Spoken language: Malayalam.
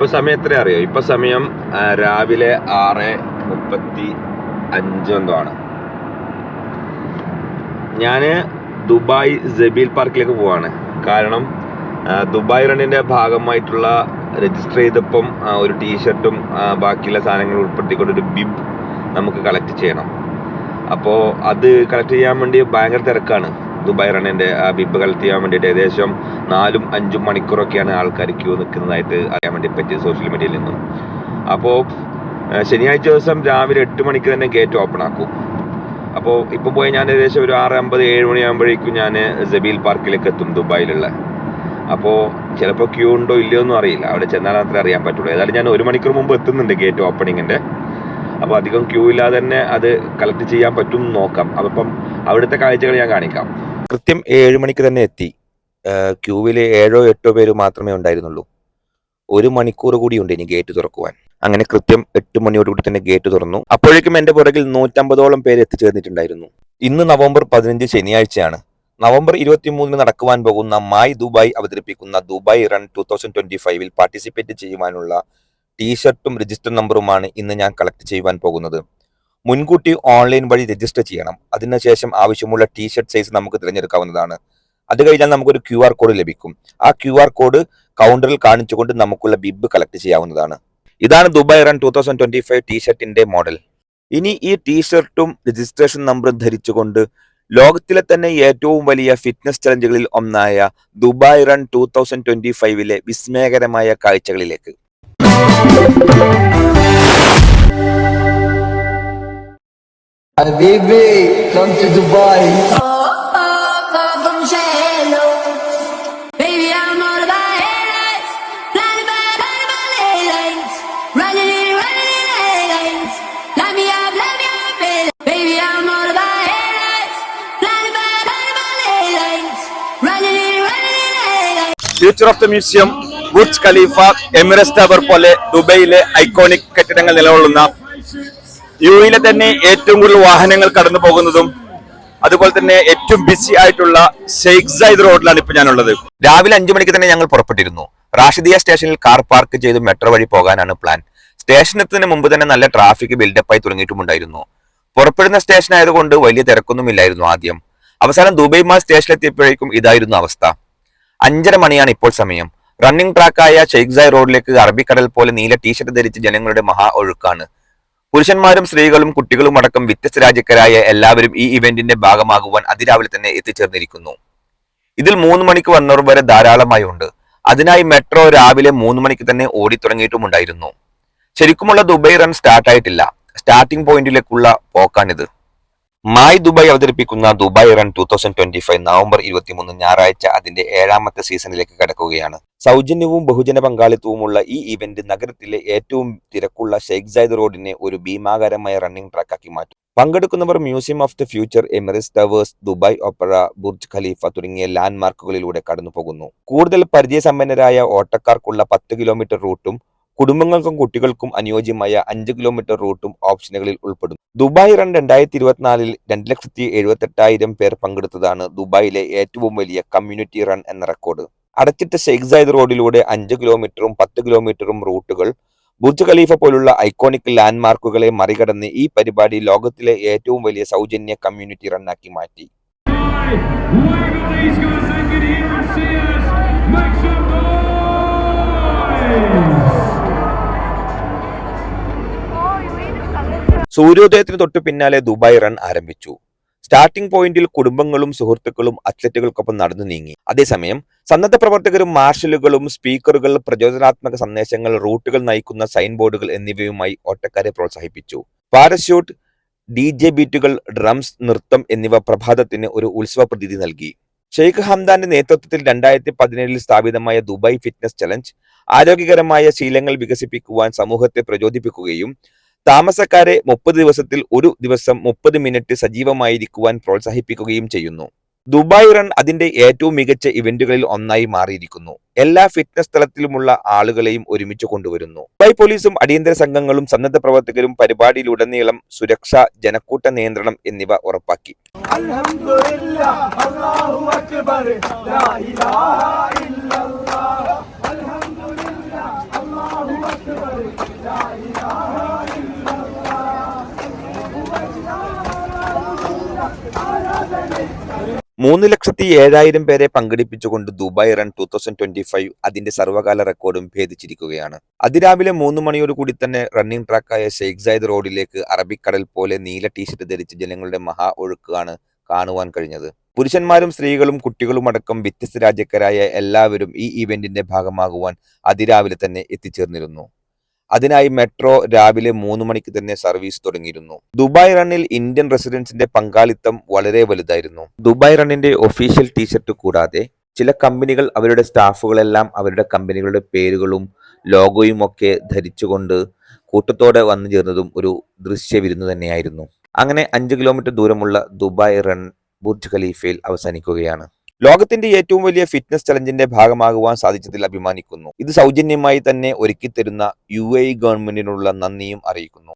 ഇപ്പൊ സമയം എത്ര അറിയോ? ഇപ്പൊ സമയം രാവിലെ ആറ് മുപ്പത്തി അഞ്ച് എന്തോ ആണ്. ഞാൻ ദുബായ് ജബീൽ പാർക്കിലേക്ക് പോവാണ്. കാരണം ദുബായ് റണ്ണിന്റെ ഭാഗമായിട്ടുള്ള രജിസ്റ്റർ ചെയ്തപ്പം ഒരു ടീഷർട്ടും ബാക്കിയുള്ള സാധനങ്ങൾ ഉൾപ്പെടുത്തിക്കൊണ്ട് ഒരു ബിബ് നമുക്ക് കളക്ട് ചെയ്യണം. അപ്പോൾ അത് കളക്ട് ചെയ്യാൻ വേണ്ടി ഭയങ്കര തിരക്കാണ്. ദുബായ് റണ്ണിന്റെ ആ ബിബ് കളക്ട് ചെയ്യാൻ വേണ്ടിയിട്ട് ഏകദേശം നാലും അഞ്ചും മണിക്കൂറൊക്കെയാണ് ആൾക്കാർ ക്യൂ നിൽക്കുന്നതായിട്ട് അറിയാൻ വേണ്ടി പറ്റി സോഷ്യൽ മീഡിയയിൽ നിന്നും. അപ്പോൾ ശനിയാഴ്ച ദിവസം രാവിലെ എട്ട് മണിക്ക് തന്നെ ഗേറ്റ് ഓപ്പൺ ആക്കും. അപ്പോൾ ഇപ്പം പോയി ഞാൻ ഏകദേശം ഒരു ആറ് അമ്പത് ഏഴ് മണിയാകുമ്പോഴേക്കും ഞാൻ ജബീൽ പാർക്കിലേക്ക് എത്തും ദുബായിലുള്ള. അപ്പോൾ ചിലപ്പോൾ ക്യൂ ഉണ്ടോ ഇല്ലയോ ഒന്നും അറിയില്ല. അവിടെ ചെന്നാൽ മാത്രമേ അറിയാൻ പറ്റുള്ളൂ. ഏതായാലും ഞാൻ ഒരു മണിക്കൂർ മുമ്പ് എത്തുന്നുണ്ട് ഗേറ്റ് ഓപ്പണിങ്ങിന്റെ അപ്പോൾ അധികം ക്യൂ ഇല്ലാതെ തന്നെ അത് കളക്ട് ചെയ്യാൻ പറ്റും നോക്കാം. അപ്പം അവിടുത്തെ കാഴ്ചകൾ ഞാൻ കാണിക്കാം. കൃത്യം ഏഴ് മണിക്ക് തന്നെ എത്തി. ക്യൂവിൽ ഏഴോ എട്ടോ പേര് മാത്രമേ ഉണ്ടായിരുന്നുള്ളൂ. ഒരു മണിക്കൂർ കൂടി ഉണ്ട് ഇനി ഗേറ്റ് തുറക്കുവാൻ. അങ്ങനെ കൃത്യം എട്ട് മണിയോടുകൂടി തന്നെ ഗേറ്റ് തുറന്നു. അപ്പോഴേക്കും എന്റെ പുറകിൽ നൂറ്റമ്പതോളം പേര് എത്തിച്ചേർന്നിട്ടുണ്ടായിരുന്നു. ഇന്ന് നവംബർ പതിനഞ്ച് ശനിയാഴ്ചയാണ്. നവംബർ ഇരുപത്തിമൂന്നിന് നടക്കുവാൻ പോകുന്ന മായ് ദുബായ് അവതരിപ്പിക്കുന്ന Dubai run two thousand twenty ഫൈവിൽ പാർട്ടിസിപ്പേറ്റ് ചെയ്യുവാനുള്ള ടീഷർട്ടും രജിസ്റ്റർ നമ്പറുമാണ് ഇന്ന് ഞാൻ കളക്ട് ചെയ്യുവാൻ പോകുന്നത്. മുൻകൂട്ടി ഓൺലൈൻ വഴി രജിസ്റ്റർ ചെയ്യണം. അതിനുശേഷം ആവശ്യമുള്ള ടീഷർട്ട് സൈസ് നമുക്ക് തിരഞ്ഞെടുക്കാവുന്നതാണ്. അത് കഴിഞ്ഞാൽ നമുക്കൊരു ക്യു ആർ കോഡ് ലഭിക്കും. ആ ക്യു ആർ കോഡ് കൗണ്ടറിൽ കാണിച്ചുകൊണ്ട് നമുക്കുള്ള ബിബ് കളക്ട് ചെയ്യാവുന്നതാണ്. ഇതാണ് Dubai run two thousand twenty five ടീഷർട്ടിന്റെ model ഇനി ഈ ടീഷർട്ടും രജിസ്ട്രേഷൻ നമ്പറും ധരിച്ചുകൊണ്ട് ലോകത്തിലെ തന്നെ ഏറ്റവും വലിയ ഫിറ്റ്നസ് ചലഞ്ചുകളിൽ ഒന്നായ Dubai run two thousand twenty ഫൈവിലെ വിസ്മയകരമായ കാഴ്ചകളിലേക്ക്. Habibi, come to Dubai. Oh, oh, from shallow. Baby, I'm all about headlights. Blinded by, blinded by headlights. Running in, running in headlights. lights. Light me up, light me up, baby. Baby, I'm all about headlights. Blinded by, blinded by headlights. Running in, running in headlights. Future of the Museum museum Burj Khalifa Emirates tower പോലെ ദുബൈയിലെ ഐക്കോണിക് കെട്ടിടങ്ങൾ നിലകൊള്ളുന്ന യു എയിലെ തന്നെ ഏറ്റവും കൂടുതൽ വാഹനങ്ങൾ കടന്നു പോകുന്നതും അതുപോലെ തന്നെ ഏറ്റവും ബിസി ആയിട്ടുള്ള ഷെയ്ഖ് സൈദ് റോഡിലാണ് ഇപ്പൊ ഞാനുള്ളത്. രാവിലെ അഞ്ചു മണിക്ക് തന്നെ ഞങ്ങൾ പുറപ്പെട്ടിരുന്നു. റാഷിദിയ സ്റ്റേഷനിൽ കാർ പാർക്ക് ചെയ്ത് മെട്രോ വഴി പോകാനാണ് പ്ലാൻ സ്റ്റേഷനെത്തുന്നതിന് മുമ്പ് തന്നെ നല്ല ട്രാഫിക് ബിൽഡപ്പായി തുടങ്ങിയിട്ടുമുണ്ടായിരുന്നു. പുറപ്പെടുന്ന സ്റ്റേഷൻ ആയതുകൊണ്ട് വലിയ തിരക്കൊന്നുമില്ലായിരുന്നു ആദ്യം. അവസാനം ദുബൈ മാ സ്റ്റേഷനിലെത്തിയപ്പോഴേക്കും ഇതായിരുന്നു അവസ്ഥ. അഞ്ചര മണിയാണ് ഇപ്പോൾ സമയം. റണ്ണിംഗ് ട്രാക്കായ ഷെയ്ഖ് ഷെയ്ഖ്സായ് റോഡിലേക്ക് അറബിക്കടൽ പോലെ നീല ടീഷർട്ട് ധരിച്ച് ജനങ്ങളുടെ മഹാ ഒഴുക്കാണ്. പുരുഷന്മാരും സ്ത്രീകളും കുട്ടികളും അടക്കം വ്യത്യസ്ത രാജ്യക്കാരായ എല്ലാവരും ഈ ഇവന്റിന്റെ ഭാഗമാകുവാൻ അതിരാവിലെ തന്നെ എത്തിച്ചേർന്നിരിക്കുന്നു. ഇതിൽ മൂന്ന് മണിക്ക് വന്നവർ വരെ ധാരാളമായി ഉണ്ട് അതിനായി മെട്രോ രാവിലെ മൂന്ന് മണിക്ക് തന്നെ ഓടിത്തുടങ്ങിയിട്ടുമുണ്ടായിരുന്നു ശരിക്കുമുള്ള ദുബൈ റൺ സ്റ്റാർട്ട് ആയിട്ടില്ല സ്റ്റാർട്ടിംഗ് പോയിന്റിലേക്കുള്ള പോക്കാണിത്. മായി ദുബായ് അവതരിപ്പിക്കുന്ന Dubai run two thousand twenty five November ഇരുപത്തിമൂന്ന് ഞായറാഴ്ച അതിന്റെ ഏഴാമത്തെ സീസണിലേക്ക് കടക്കുകയാണ്. സൗജന്യവും ബഹുജന പങ്കാളിത്തവുമുള്ള ഈ ഇവന്റ് നഗരത്തിലെ ഏറ്റവും തിരക്കുള്ള ഷെയ്ഖ് സൈദ് റോഡിനെ ഒരു ഭീമാകാരമായ റണ്ണിംഗ് ട്രാക്കാക്കി മാറ്റും. പങ്കെടുക്കുന്നവർ museum of the future Emirates towers Dubai opera Burj Khalifa തുടങ്ങിയ ലാൻഡ് മാർക്കുകളിലൂടെ കടന്നു പോകുന്നു കൂടുതൽ പരിചയസമ്പന്നരായ ഓട്ടക്കാർക്കുള്ള പത്ത് കിലോമീറ്റർ റൂട്ടും കുടുംബങ്ങൾക്കും കുട്ടികൾക്കും അനുയോജ്യമായ അഞ്ച് കിലോമീറ്റർ റൂട്ടും ഓപ്ഷനുകളിൽ ഉൾപ്പെടും ദുബായ് റൺ രണ്ടായിരത്തി ഇരുപത്തിനാലിൽ രണ്ട് ലക്ഷത്തി എഴുപത്തെട്ടായിരം പേർ പങ്കെടുത്തതാണ് ദുബായിലെ ഏറ്റവും വലിയ കമ്മ്യൂണിറ്റി റൺ എന്ന റെക്കോർഡ് അടച്ചിട്ട ഷെയ്ഖ് സൈദ് റോഡിലൂടെ അഞ്ച് കിലോമീറ്ററും പത്ത് കിലോമീറ്ററും റൂട്ടുകൾ ബുർജ് ഖലീഫ പോലുള്ള ഐക്കോണിക് ലാൻഡ്മാർക്കുകളെ മറികടന്ന് ഈ പരിപാടി ലോകത്തിലെ ഏറ്റവും വലിയ സൗജന്യ കമ്മ്യൂണിറ്റി റണ്ണാക്കി മാറ്റി. സൂര്യോദയത്തിന് തൊട്ടു പിന്നാലെ ദുബായ് റൺ ആരംഭിച്ചു. സ്റ്റാർട്ടിംഗ് പോയിന്റിൽ കുടുംബങ്ങളും സുഹൃത്തുക്കളും അത്ലറ്റുകൾക്കൊപ്പം നടന്നു നീങ്ങി. അതേസമയം സന്നദ്ധ പ്രവർത്തകരും മാർഷലുകളും സ്പീക്കറുകൾ പ്രചോദനാത്മക സന്ദേശങ്ങൾ റൂട്ടുകൾ നയിക്കുന്ന സൈൻ ബോർഡുകൾ എന്നിവയുമായി ഓട്ടക്കാരെ പ്രോത്സാഹിപ്പിച്ചു. പാരസ്യൂട്ട് ഡി ജെ ബീറ്റുകൾ ഡ്രംസ് നൃത്തം എന്നിവ പ്രഭാതത്തിന് ഒരു ഉത്സവ പ്രതീതി നൽകി. ഷെയ്ഖ് ഹംദാന്റെ നേതൃത്വത്തിൽ രണ്ടായിരത്തി പതിനേഴിൽ സ്ഥാപിതമായ ദുബായ് ഫിറ്റ്നസ് ചലഞ്ച് ആരോഗ്യകരമായ ശീലങ്ങൾ വികസിപ്പിക്കുവാൻ സമൂഹത്തെ പ്രചോദിപ്പിക്കുകയും താമസക്കാരെ മുപ്പത് ദിവസത്തിൽ ഒരു ദിവസം മുപ്പത് മിനിറ്റ് സജീവമായിരിക്കുവാൻ പ്രോത്സാഹിപ്പിക്കുകയും ചെയ്യുന്നു. ദുബായ് റൺ അതിന്റെ ഏറ്റവും മികച്ച ഇവന്റുകളിൽ ഒന്നായി മാറിയിരിക്കുന്നു. എല്ലാ ഫിറ്റ്നസ് തലത്തിലുമുള്ള ആളുകളെയും ഒരുമിച്ച് കൊണ്ടുവരുന്നു. ദുബായ് പോലീസും അടിയന്തര സംഘങ്ങളും സന്നദ്ധ പ്രവർത്തകരും പരിപാടിയിലുടനീളം സുരക്ഷ ജനക്കൂട്ട നിയന്ത്രണം എന്നിവ ഉറപ്പാക്കി. മൂന്ന് ലക്ഷത്തി ഏഴായിരം പേരെ പങ്കെടുപ്പിച്ചുകൊണ്ട് Dubai run two thousand twenty five അതിന്റെ സർവകാല റെക്കോർഡും ഭേദിച്ചിരിക്കുകയാണ്. അതിരാവിലെ മൂന്ന് മണിയോട് കൂടി തന്നെ റണ്ണിംഗ് ട്രാക്കായ ഷെയ്ഖ് സായിദ് റോഡിലേക്ക് അറബിക്കടൽ പോലെ നീല ടീഷർട്ട് ധരിച്ച് ജനങ്ങളുടെ മഹാ ഒഴുക്കാണ് കാണുവാൻ കഴിഞ്ഞത്. പുരുഷന്മാരും സ്ത്രീകളും കുട്ടികളും അടക്കം വ്യത്യസ്ത രാജ്യക്കാരായ എല്ലാവരും ഈ ഇവന്റിന്റെ ഭാഗമാകുവാൻ അതിരാവിലെ തന്നെ എത്തിച്ചേർന്നിരുന്നു. അതിനായി മെട്രോ രാവിലെ മൂന്ന് മണിക്ക് തന്നെ സർവീസ് തുടങ്ങിയിരുന്നു. ദുബായ് റണ്ണിൽ ഇന്ത്യൻ റെസിഡൻസിന്റെ പങ്കാളിത്തം വളരെ വലുതായിരുന്നു. ദുബായ് റണ്ണിന്റെ ഒഫീഷ്യൽ ടീഷർട്ട് കൂടാതെ ചില കമ്പനികൾ അവരുടെ സ്റ്റാഫുകളെല്ലാം അവരുടെ കമ്പനികളുടെ പേരുകളും ലോഗോയും ഒക്കെ ധരിച്ചുകൊണ്ട് കൂട്ടത്തോടെ വന്നു ചേർന്നതും ഒരു ദൃശ്യ ദൃശ്യവിരുന്ന് തന്നെയായിരുന്നു. അങ്ങനെ അഞ്ച് കിലോമീറ്റർ ദൂരമുള്ള ദുബായ് റൺ ബുർജ് ഖലീഫയിൽ അവസാനിക്കുകയാണ്. ലോകത്തിന്റെ ഏറ്റവും വലിയ ഫിറ്റ്നസ് ചലഞ്ചിന്റെ ഭാഗമാകുവാൻ സാധിച്ചതിൽ അഭിമാനിക്കുന്നു. ഇത് സൗജന്യമായി തന്നെ ഒരുക്കിത്തരുന്ന യു എ ഗവൺമെന്റിനുള്ള നന്ദിയും അറിയിക്കുന്നു.